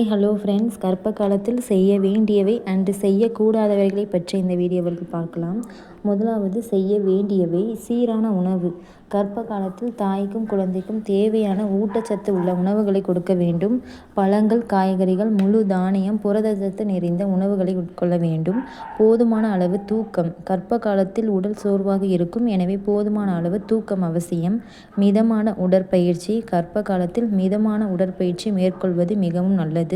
Hi hello friends கர்ப்ப காலத்தில் செய்ய வேண்டியவை அண்டு செய்யக்கூடாதவைகளை பற்றி இந்த வீடியோவில் பார்க்கலாம். முதலாவது செய்ய வேண்டியவை சீரான உணவு. கர்ப்ப காலத்தில் தாய்க்கும் குழந்தைக்கும் தேவையான ஊட்டச்சத்து உள்ள உணவுகளை கொடுக்க வேண்டும். பழங்கள் காய்கறிகள் முழு தானியம் புரதச்சத்து நிறைந்த உணவுகளை உட்கொள்ள வேண்டும். போதுமான அளவு தூக்கம். கர்ப்ப காலத்தில் உடல் சோர்வாக இருக்கும். எனவே போதுமான அளவு தூக்கம் அவசியம். மிதமான உடற்பயிற்சி. கர்ப்ப காலத்தில் மிதமான உடற்பயிற்சி மேற்கொள்வது மிகவும் நல்லது.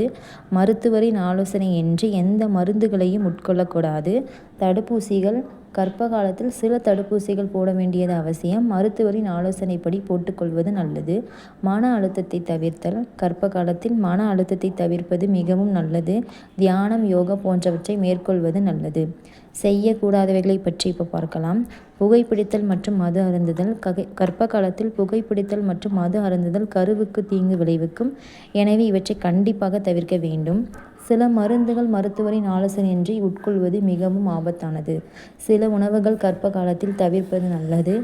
மருத்துவரின் ஆலோசனையின்றி எந்த மருந்துகளையும் உட்கொள்ளக்கூடாது. தடுப்பூசிகள் கர்ப்ப காலத்தில் சில தடுப்பூசிகள் போட வேண்டியது அவசியம். மருத்துவரின் ஆலோசனைப்படி போட்டுக்கொள்வது நல்லது. மன அழுத்தத்தை தவிர்த்தல். கர்ப்ப காலத்தில் மன அழுத்தத்தை தவிர்ப்பது மிகவும் நல்லது. தியானம் யோகா போன்றவற்றை மேற்கொள்வது நல்லது. செய்யக்கூடாதவைகளை பற்றி இப்போ பார்க்கலாம். புகைப்பிடித்தல் மற்றும் மது அருந்துதல். ககை கர்ப்ப காலத்தில் புகைப்பிடித்தல் மற்றும் மது அருந்துதல் கருவுக்கு தீங்கு விளைவிக்கும். எனவே இவற்றை கண்டிப்பாக தவிர்க்க வேண்டும். சில மருந்துகள் மருத்துவரின் ஆலோசனையின்றி உட்கொள்வது மிகவும் ஆபத்தானது. சில உணவுகள் கர்ப்ப காலத்தில் தவிர்ப்பது நல்லது.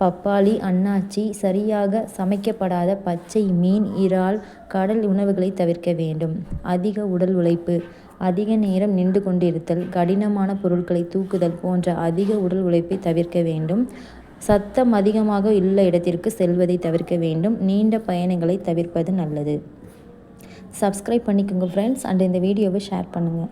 பப்பாளி அன்னாச்சி சரியாக சமைக்கப்படாத பச்சை மீன் இறால் கடல் உணவுகளை தவிர்க்க வேண்டும். அதிக உடல் உழைப்பு அதிக நேரம் நின்று கொண்டிருத்தல் கடினமான பொருட்களை தூக்குதல் போன்ற அதிக உடல் உழைப்பை தவிர்க்க வேண்டும். சத்தம் அதிகமாக உள்ள இடத்திற்கு செல்வதை தவிர்க்க வேண்டும். நீண்ட பயணங்களை தவிர்ப்பது நல்லது. சப்ஸ்கிரைப் பண்ணிக்கோங்க ஃப்ரெண்ட்ஸ் அண்ட் இந்த வீடியோவை ஷேர் பண்ணுங்கள்